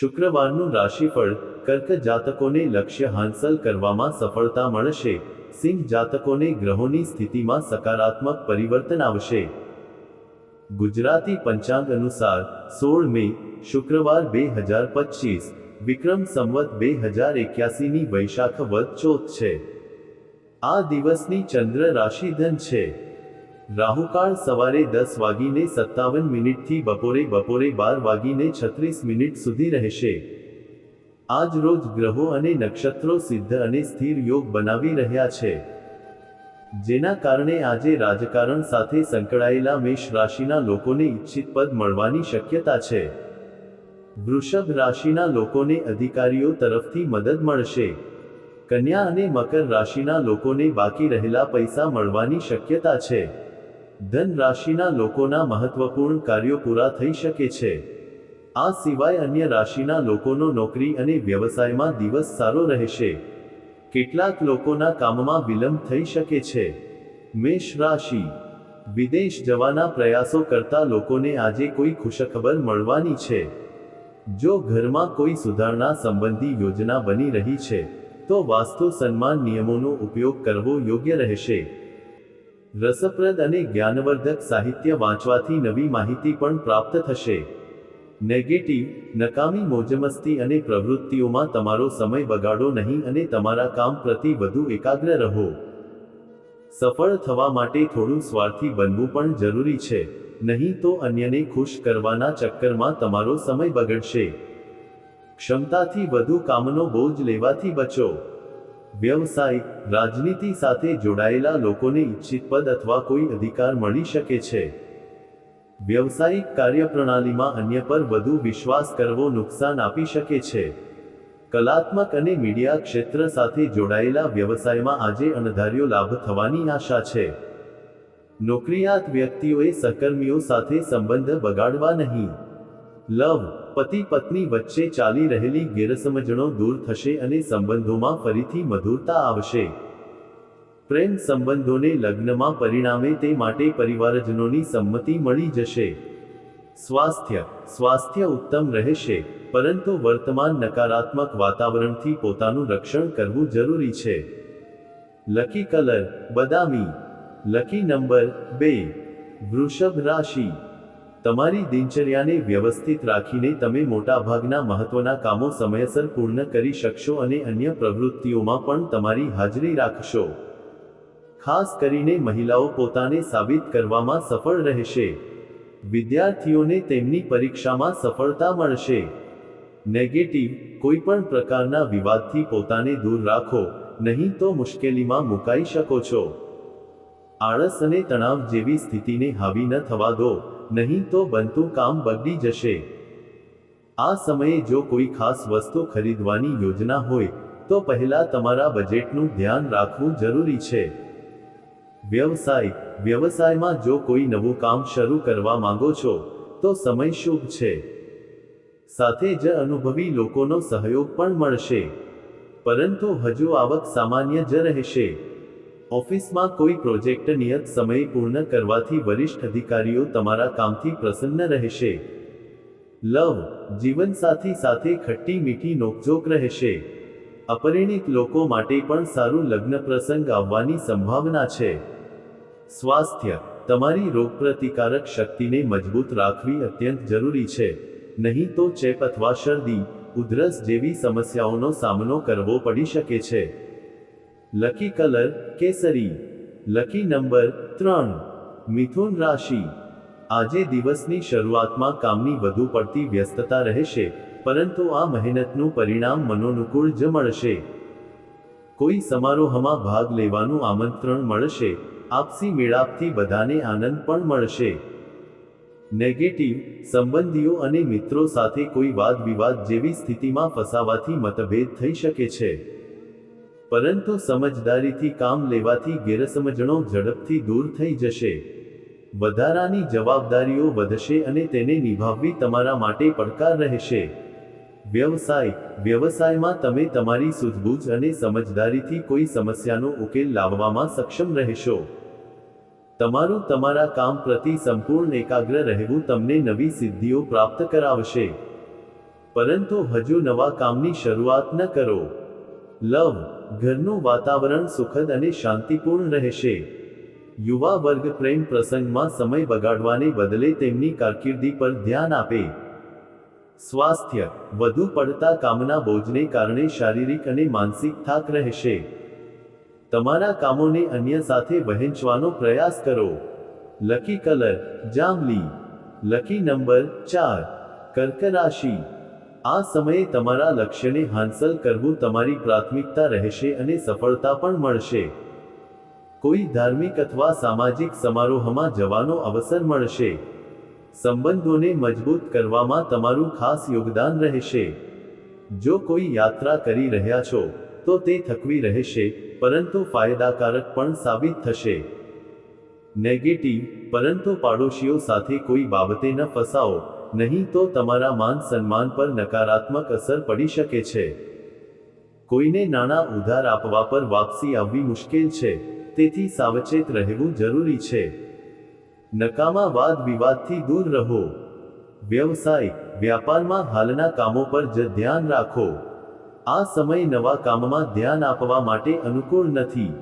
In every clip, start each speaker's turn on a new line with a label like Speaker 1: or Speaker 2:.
Speaker 1: શુક્રવારનું રાશિફળ કર્ક જાતકોને લક્ષ્ય હાંસલ કરવામાં સફળતા મળશે. સિંહ જાતકોને ગ્રહોની સ્થિતિમાં સકારાત્મક પરિવર્તન આવશે. ગુજરાતી પંચાંગ અનુસાર સોળ મે શુક્રવાર બે હજાર પચીસ, વિક્રમ સંવત બે હજાર એક્યાસીની વૈશાખ વધ ચોથ છે. આ દિવસની ચંદ્ર રાશિ ધન છે. રાહુકાળ સવારે દસ વાગીને સત્તાવન મિનિટથી બપોરે બપોરે બાર વાગીને છત્રીસ મિનિટ સુધી રહેશે. આજ રોજ ગ્રહો અને નક્ષત્રો સિદ્ધ અને સ્થિર યોગ બનાવી રહ્યા છે. જેના કારણે આજે રાજકારણ સાથે સંકળાયેલા મેષ રાશિના લોકોને ઈચ્છિત પદ મળવાની શક્યતા છે. વૃષભ રાશિના લોકોને અધિકારીઓ તરફથી મદદ મળશે. કન્યા અને મકર રાશિના લોકોને બાકી રહેલા પૈસા મળવાની શક્યતા છે. ધન રાશિના લોકોના મહત્વપૂર્ણ કાર્યો પૂરા થઈ શકે છે. આ સિવાય અન્ય રાશિના લોકોનો નોકરી અને વ્યવસાયમાં દિવસ સારો રહેશે. કેટલાક લોકોના કામમાં વિલંબ થઈ શકે છે. મેષ રાશિ. વિદેશ જવાના પ્રયાસો કરતા લોકોને આજે કોઈ ખુશખબર મળવાની છે. જો ઘરમાં કોઈ સુધારણા સંબંધી યોજના બની રહી છે, તો વાસ્તુ સન્માન નિયમોનો ઉપયોગ કરવો યોગ્ય રહેશે. રસપ્રદ અને જ્ઞાનવર્ધક સાહિત્ય વાંચવાથી નવી માહિતી પણ પ્રાપ્ત થશે. નેગેટિવ, નકામી મોજમસ્તી અને પ્રવૃત્તિઓમાં તમારો સમય બગાડો નહીં અને તમારા કામ પ્રતિ વધુ એકાગ્ર રહો. સફળ થવા માટે થોડું સ્વાર્થી બનવું પણ જરૂરી છે. નહીં તો અન્યને ખુશ કરવાના ચક્કરમાં તમારો સમય બગડશે. ક્ષમતાથી વધુ કામનો બોજ લેવાથી બચો. વ્યવસાય, રાજનીતિ સાથે જોડાયેલા લોકોને ઈચ્છિત પદ અથવા કોઈ અધિકાર મળી શકે છે. વ્યવસાયિક કાર્યપ્રણાલીમાં અન્ય પર વધુ વિશ્વાસ કરવો નુકસાન આપી શકે છે. કલાત્મક અને મીડિયા ક્ષેત્ર સાથે જોડાયેલા વ્યવસાયમાં આજે અણધાર્યો લાભ થવાની આશા છે. નોકરિયાત વ્યક્તિઓએ સહકર્મીઓ સાથે સંબંધ બગાડવા નહીં. લવ, પતિ, પત્ની વચ્ચે ચાલી રહેલી ગેરસમજણો દૂર થશે અને સંબંધોમાં ફરીથી મધુરતા આવશે. પ્રેમ સંબંધોને લગ્નમાં પરિણામે તે માટે પરિવારજનોની સંમતિ મળી જશે. સ્વાસ્થ્ય સ્વાસ્થ્ય ઉત્તમ રહેશે, પરંતુ વર્તમાન નકારાત્મક વાતાવરણથી પોતાનું રક્ષણ કરવું જરૂરી છે. લકી કલર, બદામી. લકી નંબર બે, વૃષભ રાશિ. તમારી દિનચર્યાને વ્યવસ્થિત રાખીને તમે મોટાભાગના મહત્વના કામો સમયસર પૂર્ણ કરી શકશો અને અન્ય પ્રવૃત્તિઓમાં પણ તમારી હાજરી રાખશો. ખાસ કરીને મહિલાઓ પોતાને સાબિત કરવામાં સફળ રહેશે. વિદ્યાર્થીઓને તેમની પરીક્ષામાં સફળતા મળશે. નેગેટિવ, કોઈપણ પ્રકારના વિવાદથી પોતાને દૂર રાખો, નહીં તો મુશ્કેલીમાં મુકાઈ શકો છો. આળસ અને તણાવ જેવી સ્થિતિને હાવી ન થવા દો. નહીં તો બનતું કામ બગડી જશે. આ સમયે જો કોઈ ખાસ વસ્તુ ખરીદવાની યોજના હોય, તો પહેલા તમારા બજેટનું ધ્યાન રાખવું જરૂરી છે. વ્યવસાય, વ્યવસાયમાં જો કોઈ નવું કામ શરૂ કરવા માંગો છો, તો સમય શુભ છે. સાથે જ અનુભવી લોકોનો સહયોગ પણ મળશે. પરંતુ હજુ આવક સામાન્ય જ રહેશે. ઓફિસમાં કોઈ પ્રોજેક્ટ નિયત સમયે પૂર્ણ કરવાથી વરિષ્ઠ અધિકારીઓ તમારા કામથી પ્રસન્ન રહેશે. લવ, જીવનસાથી સાથે ખટ્ટી મીઠી નોકઝોક રહેશે. અપરિણિત લોકો માટે પણ સારું લગ્ન પ્રસંગ આવવાની સંભાવના છે. સ્વાસ્થ્ય, તમારી રોગપ્રતિકારક શક્તિને મજબૂત રાખવી અત્યંત જરૂરી છે. નહીં તો ચેપ અથવા શરદી, ઉધરસ જેવી સમસ્યાઓનો સામનો કરવો પડી શકે છે. લકી કલર કેસરી લકી નંબર ત્રણ મિથુન રાશિ આજે દિવસની શરૂઆતમાં કામની વધુ પડતી વ્યસ્તતા રહેશે, પરંતુ આ મહેનતનું પરિણામ મનોનુકૂળ જ મળશે. કોઈ સમારોહમાં ભાગ લેવાનું આમંત્રણ મળશે, આપસી મેળાપથી બધાને આનંદ પણ મળશે. નેગેટિવ સંબંધીઓ અને મિત્રો સાથે કોઈ વાદ વિવાદ જેવી સ્થિતિમાં ફસાવાથી મતભેદ થઈ શકે છે. પરંતુ સમજદારીથી કામ લેવાથી ગેરસમજણો ઝડપથી દૂર થઈ જશે. વધારાની જવાબદારીઓ વધશે અને તેને નિભાવવી તમારા માટે પડકાર રહેશે. વ્યવસાય. વ્યવસાયમાં તમે તમારી સૂઝબૂઝ અને સમજદારીથી કોઈ સમસ્યાનો ઉકેલ લાવવામાં સક્ષમ રહેશો. તમારું તમારા કામ પ્રતિ સંપૂર્ણ એકાગ્ર રહેવું તમને નવી સિદ્ધિઓ પ્રાપ્ત કરાવશે. પરંતુ હજુ નવા કામની શરૂઆત ન કરો. લવ. ઘરનું વાતાવરણ સુખદ અને શાંતિપૂર્ણ રહેશે. યુવા વર્ગ પ્રેમ પ્રસંગમાં સમય બગાડવાને બદલે તેમની કારકિર્દી પર ધ્યાન આપે. સ્વાસ્થ્ય, વધુ પડતા કામના બોજને કારણે શારીરિક અને માનસિક થાક રહેશે. તમારા કામોને અન્ય સાથે વહેંચવાનો પ્રયાસ કરો. લકી કલર, જાંબલી. લકી નંબર ચાર, કર્ક રાશિ. આ સમયે તમારા લક્ષ્યને હાંસલ કરવું તમારી પ્રાથમિકતા રહેશે અને સફળતા પણ મળશે. કોઈ ધાર્મિક અથવા સામાજિક સમારોહમાં જવાનો અવસર મળશે. સંબંધોને મજબૂત કરવામાં તમારું ખાસ યોગદાન રહેશે. જો કોઈ યાત્રા કરી રહ્યા છો, તો તે થકવી રહેશે, પરંતુ ફાયદાકારક પણ સાબિત થશે. નેગેટિવ, પરંતુ પાડોશીઓ સાથે કોઈ બાબતે ન ફસાઓ નહીં તો તમારા માન સન્માન પર નકારાત્મક અસર પડી શકે છે. કોઈને નાણાં ઉધાર આપવા પર વાપસી આવવી મુશ્કેલ છે, તેથી સાવચેત રહેવું જરૂરી છે. નકામા વાદ વિવાદથી દૂર રહો. વ્યવસાય, વ્યાપારમાં હાલના કામો પર જ ધ્યાન રાખો. આ સમય નવા કામમાં ધ્યાન આપવા માટે અનુકૂળ નથી.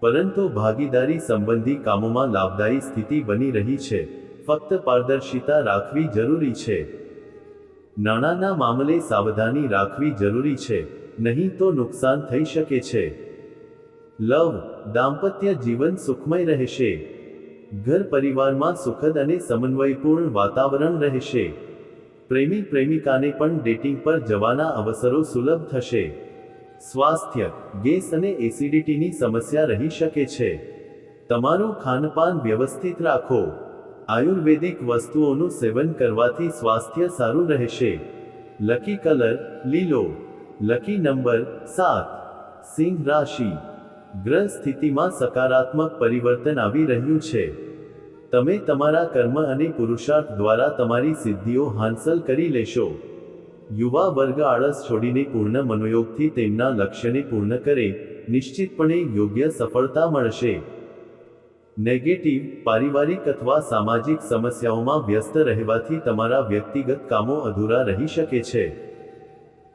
Speaker 1: પરંતુ ભાગીદારી સંબંધી કામોમાં લાભદાયી સ્થિતિ બની રહી છે. ફક્ત પારદર્શિતા રાખવી જરૂરી છે. નાણાંના મામલે સાવધાની રાખવી જરૂરી છે, નહીં તો નુકસાન થઈ શકે છે. લવ, દાંપત્ય જીવન સુખમય રહેશે. ઘર પરિવારમાં સુખદ અને સમન્વયપૂર્ણ વાતાવરણ રહેશે. પ્રેમી પ્રેમિકાને પણ ડેટિંગ પર જવાના અવસરો સુલભ થશે. સ્વાસ્થ્ય, ગેસ અને એસિડિટીની સમસ્યા રહી શકે છે. તમારું ખાનપાન વ્યવસ્થિત રાખો. આયુર્વેદિક વસ્તુઓનું સેવન કરવાથી સ્વાસ્થ્ય સારું રહેશે. લકી કલર, લીલો. લકી નંબર, સાત. સિંહ રાશિ. ગ્રહ સ્થિતિમાં સકારાત્મક પરિવર્તન આવી રહ્યું છે. તમે તમારા કર્મ અને પુરુષાર્થ દ્વારા તમારી સિદ્ધિઓ હાંસલ કરી લેશો. યુવા વર્ગ આળસ છોડીને પૂર્ણ મનોયોગથી તેમના લક્ષ્યને પૂર્ણ કરે, નિશ્ચિતપણે યોગ્ય સફળતા મળશે. નેગેટિવ, પારિવારિક અથવા સામાજિક સમસ્યાઓમાં વ્યસ્ત રહેવાથી તમારા વ્યક્તિગત કામો અધૂરા રહી શકે છે.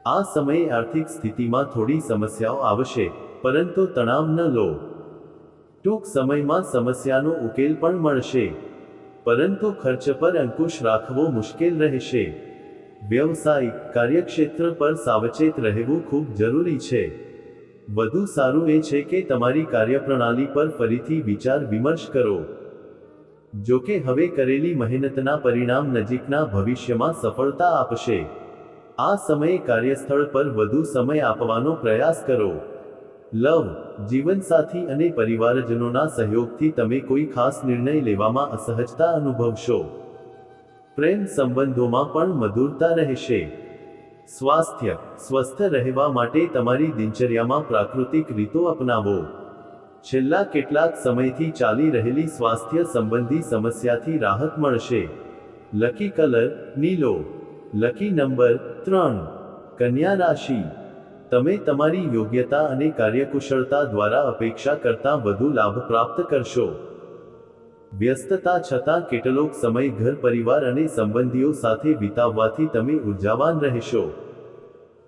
Speaker 1: આ સમયે આર્થિક સ્થિતિમાં થોડી સમસ્યાઓ આવશે, પરંતુ તણાવ ન લો. ટૂંક સમયમાં સમસ્યાનો ઉકેલ પણ મળશે. પરંતુ ખર્ચ પર અંકુશ રાખવો મુશ્કેલ રહેશે. વ્યવસાય કાર્યક્ષેત્ર પર સાવચેત રહેવું ખૂબ જરૂરી છે. વધુ સારું એ છે કે તમારી કાર્યપ્રણાલી પર ફરીથી વિચાર વિમર્શ કરો. જો કે હવે કરેલી મહેનતના પરિણામ નજીકના ભવિષ્યમાં સફળતા આપશે. આ સમયે કાર્યસ્થળ પર વધુ સમય આપવાનો પ્રયાસ કરો. લવ, જીવનસાથી અને પરિવારજનોના સહયોગથી તમે કોઈ ખાસ નિર્ણય લેવામાં અસહજતા અનુભવશો. પ્રેમ સંબંધોમાં પણ મધુરતા રહેશે. સ્વાસ્થ્ય, સ્વસ્થ રહેવા માટે તમારી દિનચર્યામાં પ્રાકૃતિક રીતો અપનાવો. છેલ્લા કેટલાક સમયથી ચાલી રહેલી સ્વાસ્થ્ય સંબંધી સમસ્યાથી રાહત મળશે. લકી કલર, નીલો. લકી નંબર, ત્રણ. કન્યા રાશિ. તમે તમારી યોગ્યતા અને કાર્યકુશળતા દ્વારા અપેક્ષા કરતાં વધુ લાભ પ્રાપ્ત કરશો. વ્યસ્તતા છતાં કેટલોક સમય ઘર પરિવાર અને સંબંધીઓ સાથે વિતાવવાથી તમે ઉર્જાવાન રહેશો.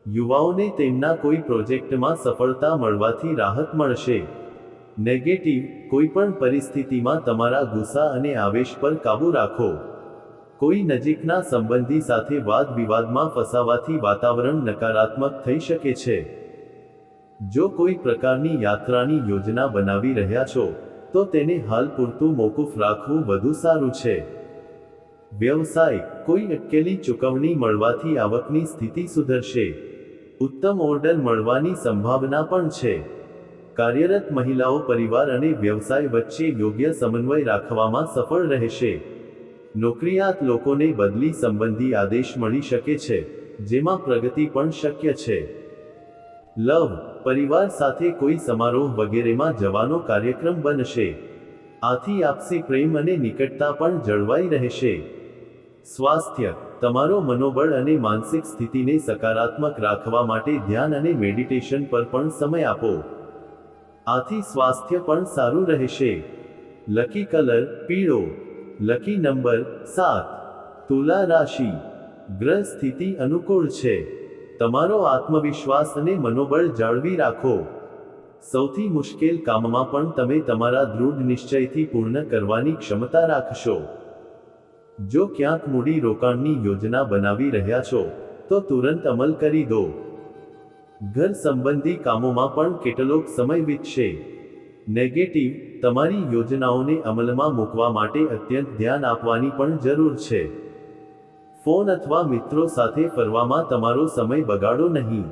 Speaker 1: યુવાઓને તેમના કોઈ પ્રોજેક્ટમાં સફળતા મળવાથી રાહત મળશે. નેગેટિવ, કોઈપણ પરિસ્થિતિમાં તમારા ગુસ્સા અને આવેશ પર કાબૂ રાખો. કોઈ નજીકના સંબંધી સાથે વાદ વિવાદમાં ફસાવાથી વાતાવરણ નકારાત્મક થઈ શકે છે. જો કોઈ પ્રકારની યાત્રાની યોજના બનાવી રહ્યા છો તો તેને હાલ પૂરતું મોકૂફ રાખવું વધુ સારું છે. વ્યવસાય, કોઈ અટકેલી ચૂકવણી મળવાથી આવકની સ્થિતિ સુધરશે. ઉત્તમ ઓર્ડર મળવાની સંભાવના પણ છે. કાર્યરત મહિલાઓ પરિવાર અને વ્યવસાય વચ્ચે યોગ્ય સમન્વય રાખવામાં સફળ રહેશે. નોકરિયાત લોકોને બદલી સંબંધી આદેશ મળી શકે છે, જેમાં પ્રગતિ પણ શક્ય છે. લવ, પરિવાર સાથે કોઈ સમારોહ વગેરેમાં જવાનો કાર્યક્રમ બનશે. આથી આપસી પ્રેમ અને નિકટતા પણ જળવાઈ રહેશે. સ્વાસ્થ્ય, તમારો મનોબળ અને માનસિક સ્થિતિને સકારાત્મક રાખવા માટે ધ્યાન અને મેડિટેશન પર પણ સમય આપો. આથી સ્વાસ્થ્ય પણ સારું રહેશે. લકી કલર, પીળો. લકી નંબર, સાત. તુલા રાશિ. ગ્રહ સ્થિતિ અનુકૂળ છે. તમારો આત્મવિશ્વાસ અને મનોબળ જાળવી રાખો. સૌથી મુશ્કેલ કામમાં પણ તમે તમારા દૃઢ નિશ્ચયથી પૂર્ણ કરવાની ક્ષમતા રાખશો. જો ક્યાંક મૂડી રોકાણની યોજના બનાવી રહ્યા છો, તો તુરંત અમલ કરી દો. ઘર સંબંધી કામોમાં પણ કેટલોક સમય વીતશે. નેગેટિવ, તમારી યોજનાઓને અમલમાં મૂકવા માટે અત્યંત ધ્યાન આપવાની પણ જરૂર છે. ફોન અથવા મિત્રો સાથે ફરવામાં તમારો સમય બગાડો નહીં.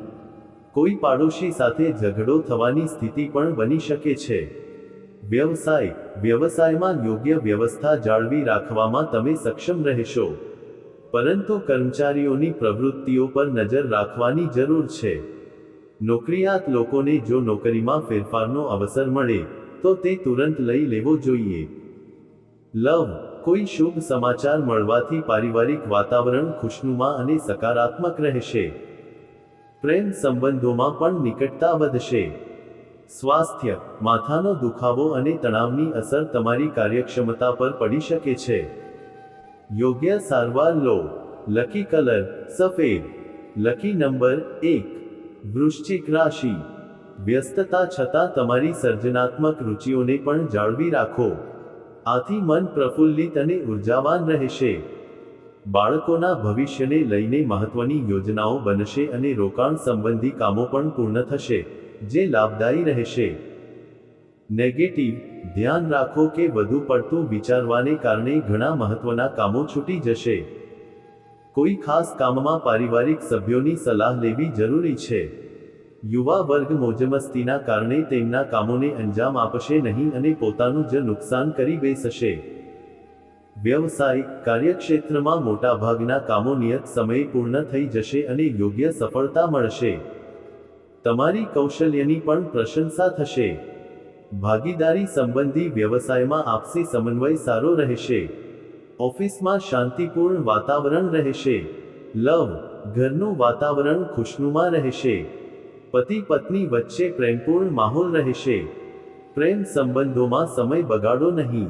Speaker 1: કોઈ પાડોશી સાથે ઝઘડો થવાની સ્થિતિ પણ બની શકે છે. વ્યવસાય, વ્યવસાયમાં યોગ્ય વ્યવસ્થા જાળવી રાખવામાં તમે સક્ષમ રહેશો. પરંતુ કર્મચારીઓની પ્રવૃત્તિઓ પર નજર રાખવાની જરૂર છે. નોકરિયાત લોકોને જો નોકરીમાં ફેરફારનો અવસર મળે, તો તે તુરંત લઈ લેવો જોઈએ. લવ કોઈ શુભ સમાચાર મળવાથી પારિવારિક વાતાવરણ ખુશનુમા અને સકારાત્મક રહેશે. પ્રેમ સંબંધોમાં પણ નિકટતા વધશે. સ્વાસ્થ્ય, માથાનો દુખાવો અને તણાવની અસર તમારી કાર્યક્ષમતા પર પડી શકે છે. યોગ્ય સારવાર લો. લકી કલર, સફેદ. લકી નંબર એક, વૃશ્ચિક રાશિ. વ્યસ્તતા છતાં તમારી સર્જનાત્મક રુચિઓને પણ જાળવી રાખો. આથી મન પ્રફુલ્લિત અને ઉર્જાવાન રહેશે. બાળકોના ભવિષ્યને લઈને મહત્વની યોજનાઓ બનશે અને રોકાણ સંબંધી કામો પણ પૂર્ણ થશે, જે લાભદાયી રહેશે. નેગેટિવ, ધ્યાન રાખો કે વધુ પડતું વિચારવાને કારણે ઘણા મહત્વના કામો છૂટી જશે. કોઈ ખાસ કામમાં પારિવારિક સભ્યોની સલાહ લેવી જરૂરી છે. યુવા વર્ગ મોજમસ્તીના કારણે તેમના કામોને અંજામ આપશે નહીં અને પોતાનું જ નુકસાન કરી બેસશે. વ્યવસાય કાર્યક્ષેત્રમાં મોટાભાગના કામો નિયત સમયે પૂર્ણ થઈ જશે અને યોગ્ય સફળતા મળશે. તમારી કૌશલ્યની પણ પ્રશંસા થશે. ભાગીદારી સંબંધી વ્યવસાયમાં આપસી સમન્વય સારો રહેશે. ઓફિસમાં શાંતિપૂર્ણ વાતાવરણ રહેશે. લવ, ઘરનું વાતાવરણ ખુશનુમા રહેશે. પતિ પત્ની વચ્ચે પ્રેમપૂર્ણ માહોલ રહેશે. પ્રેમ સંબંધોમાં સમય બગાડો નહીં.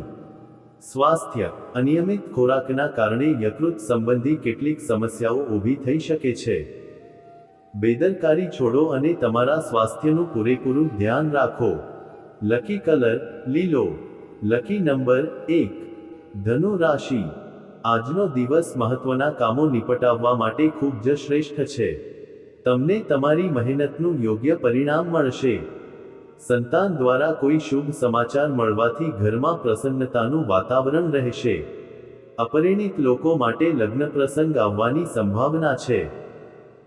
Speaker 1: સ્વાસ્થ્ય, અનિયમિત ખોરાકના કારણે યકૃત સંબંધી કેટલીક સમસ્યાઓ ઊભી થઈ શકે છે. બેદરકારી છોડો અને તમારા સ્વાસ્થ્યનું પૂરેપૂરું ધ્યાન રાખો. લકી કલર, લીલો. લકી નંબર, એક. ધનુ રાશિ. આજનો દિવસ મહત્વના કામો નિપટાવવા માટે ખૂબ જ શ્રેષ્ઠ છે. તમને તમારી મહેનતનું યોગ્ય પરિણામ મળશે. સંતાન દ્વારા કોઈ શુભ સમાચાર મળવાથી ઘરમાં પ્રસન્નતાનું વાતાવરણ રહેશે. અપરિણિત લોકો માટે લગ્ન પ્રસંગ આવવાની સંભાવના છે.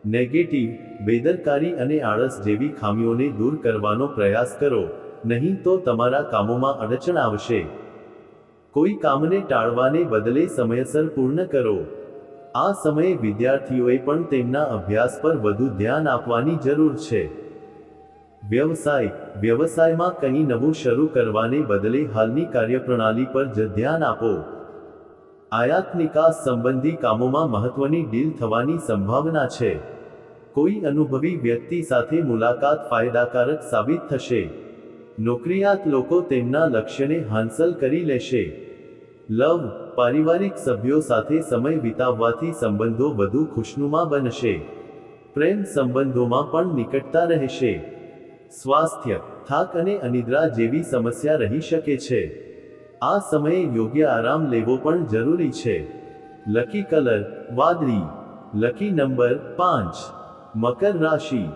Speaker 1: નેગેટિવ, બેદરકારી અને આળસ જેવી ખામીઓને દૂર કરવાનો પ્રયાસ કરો, નહીં તો તમારા કામોમાં અડચણ આવશે. કોઈ કામને ટાળવાને બદલે સમયસર પૂર્ણ કરો. આ સમયે વિદ્યાર્થીઓએ પણ તેમના અભ્યાસ પર વધુ ધ્યાન આપવાની જરૂર છે. વ્યવસાય, વ્યવસાયમાં કંઈ નવું શરૂ કરવાને બદલે હાલની કાર્યપ્રણાલી પર જ ધ્યાન આપો. આયાત નિકાસ સંબંધી કામોમાં મહત્વની ડીલ થવાની સંભાવના છે. કોઈ અનુભવી વ્યક્તિ સાથે મુલાકાત ફાયદાકારક સાબિત થશે. નોકરિયાત લોકો તેમના લક્ષ્યને હાંસલ કરી લેશે. લવ, પારિવારિક સભ્યો સાથે સમય વિતાવવાથી સંબંધો વધુ ખુશનુમા બનશે. પ્રેમ સંબંધોમાં પણ નિકટતા રહેશે. સ્વાસ્થ્ય, થાક અને અનિદ્રા જેવી સમસ્યા રહી શકે છે. આ સમયે યોગ્ય આરામ લેવો પણ જરૂરી છે. લકી કલર, વાદળી. લકી નંબર પાંચ. મકર રાશિ.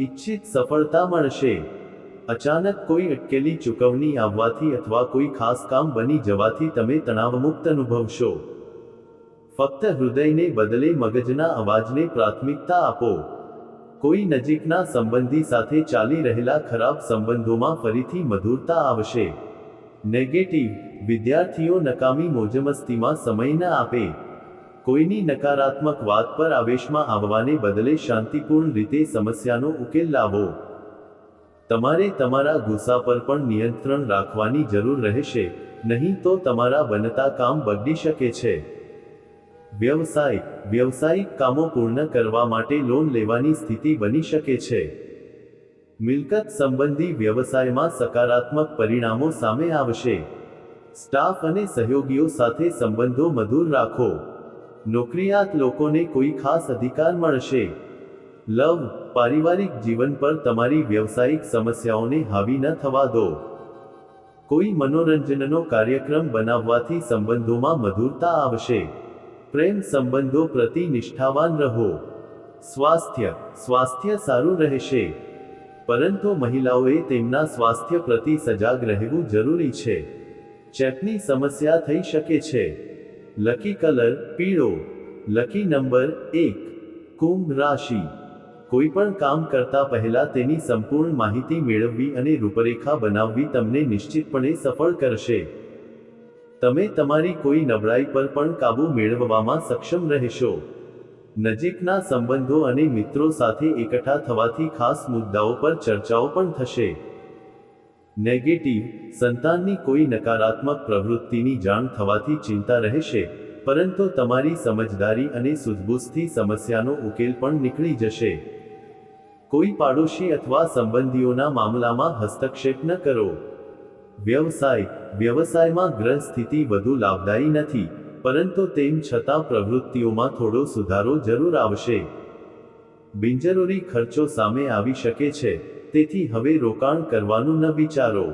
Speaker 1: ઈચ્છિત સફળતા મળશે. અચાનક કોઈ અટકેલી ચૂકવણી આવવાથી અથવા કોઈ ખાસ કામ બની જવાથી તમે તણાવમુક્ત અનુભવશો. ફક્ત હૃદયને બદલે મગજના અવાજને પ્રાથમિકતા આપો. કોઈ નજીકના સંબંધી સાથે ચાલી રહેલા ખરાબ સંબંધોમાં ફરીથી મધુરતા આવશે. નેગેટિવ, વિદ્યાર્થીઓ નકામી મોજમસ્તીમાં સમય ન આપે. કોઈની નકારાત્મક વાત પર આવેશમાં આવવાને બદલે શાંતિપૂર્ણ રીતે સમસ્યાનો ઉકેલ લાવો. તમારે તમારા ગુસ્સા પર પણ નિયંત્રણ રાખવાની જરૂર રહેશે, નહીં તો તમારા બનતા કામ બગડી શકે છે. વ્યવસાય, વ્યવસાયિક કામો પૂર્ણ કરવા માટે લોન લેવાની સ્થિતિ બની શકે છે. મિલકત સંબંધી વ્યવસાયમાં સકારાત્મક પરિણામો સામે આવશે. સ્ટાફ અને સહયોગીઓ સાથે સંબંધો મધુર રાખો. નોકરિયાત લોકોને કોઈ ખાસ અધિકાર મળશે. લવ, પારિવારિક જીવન પર તમારી વ્યવસાયિક સમસ્યાઓને હાવી ન થવા દો. કોઈ મનોરંજનનો કાર્યક્રમ બનાવવાથી સંબંધોમાં મધુરતા આવશે. પ્રેમ સંબંધો પ્રતિ નિષ્ઠાવાન રહો. સ્વાસ્થ્ય સ્વાસ્થ્ય સારું રહેશે. પરંતુ મહિલાઓએ તેમના સ્વાસ્થ્ય પ્રતિ સજાગ રહેવું જરૂરી છે. ચેપની સમસ્યા થઈ શકે છે. લકી કલર, પીળો. લકી નંબર એક, કુંભ રાશિ. કોઈ પણ કામ કરતા પહેલા તેની સંપૂર્ણ માહિતી મેળવવી અને રૂપરેખા બનાવવી તમને નિશ્ચિતપણે સફળ કરશે. તમે તમારી કોઈ નબળાઈ પર પણ કાબૂ મેળવવામાં સક્ષમ રહેશો. નજીકના સંબંધો અને મિત્રો સાથે એકઠા થવાથી ખાસ મુદ્દાઓ પર ચર્ચાઓ પણ થશે. નેગેટિવ, સંતાનની કોઈ નકારાત્મક પ્રવૃત્તિની જાણ થવાથી ચિંતા રહેશે, પરંતુ તમારી સમજદારી અને સૂઝબૂછથી સમસ્યાનો ઉકેલ પણ નીકળી જશે. કોઈ પાડોશી અથવા સંબંધીઓના મામલામાં હસ્તક્ષેપ ન કરો. વ્યવસાય. વ્યવસાયમાં ગ્રહ સ્થિતિ વધુ લાભદાયી નથી, પરંતુ તેમ છતાં પ્રવૃત્તિઓમાં થોડો સુધારો જરૂર આવશે. બિનજરૂરી ખર્ચો સામે આવી શકે છે, તેથી હવે રોકાણ કરવાનું ન વિચારો.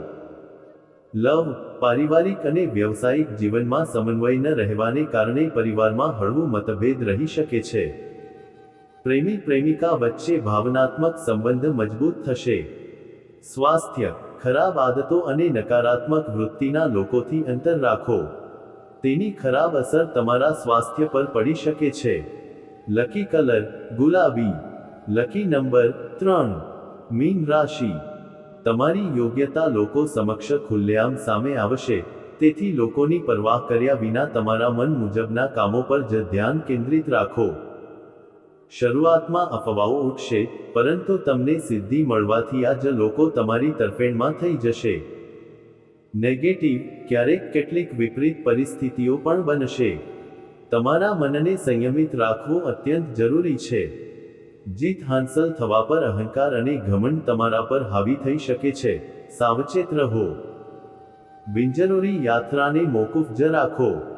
Speaker 1: લવ. પારિવારિક અને વ્યવસાયિક જીવનમાં સમન્વય ન રહેવાને કારણે પરિવારમાં હળવું મતભેદ રહી શકે છે. પ્રેમી પ્રેમિકા વચ્ચે ભાવનાત્મક સંબંધ મજબૂત થશે. સ્વાસ્થ્ય, ખરાબ આદતો અને નકારાત્મક વૃત્તિના લોકોથી અંતર રાખો. તેની ખરાબ અસર તમારા સ્વાસ્થ્ય પર પડી શકે છે. લકી કલર, ગુલાબી. લકી નંબર ત્રણ, મીન રાશિ. તમારી યોગ્યતા લોકો સમક્ષ ખુલ્લેઆમ સામે આવશે. તેથી લોકોની પરવાહ કર્યા વિના તમારા મન મુજબના કામો પર જ ધ્યાન કેન્દ્રિત રાખો. શરૂઆતમાં અફવાઓ ઉઠશે, પરંતુ તમને સિદ્ધિ મળવાથી આ જ લોકો તમારી તરફેણમાં થઈ જશે. નેગેટિવ, ક્યારેક કેટલીક વિપરીત પરિસ્થિતિઓ પણ બનશે. તમારા મનને સંયમિત રાખવું અત્યંત જરૂરી છે. જીત હાંસલ થવા પર અહંકાર અને ઘમંડ તમારા પર હાવી થઈ શકે છે. સાવચેત રહો. બિનજરૂરી યાત્રાને મોકૂફ જ રાખો.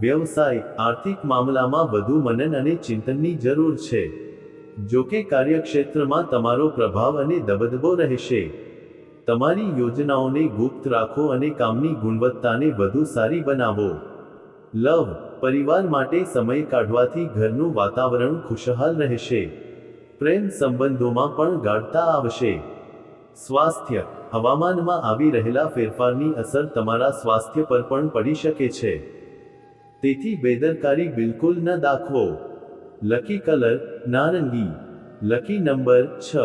Speaker 1: વ્યવસાય, આર્થિક મામલામાં વધુ મનન અને ચિંતનની જરૂર છે. જો કે કાર્યક્ષેત્રમાં તમારો પ્રભાવ અને દબદબો રહેશે. તમારી યોજનાઓને ગુપ્ત રાખો અને કામની ગુણવત્તાને વધુ સારી બનાવો. લવ, પરિવાર માટે સમય કાઢવાથી ઘરનું વાતાવરણ ખુશહાલ રહેશે. પ્રેમ સંબંધોમાં પણ ગાઢતા આવશે. સ્વાસ્થ્ય, હવામાનમાં આવી રહેલા ફેરફારની અસર તમારા સ્વાસ્થ્ય પર પણ પડી શકે છે. તેથી બેદરકારી બિલકુલ ન દાખવો. લકી કલર નારંગી. લકી નંબર છ.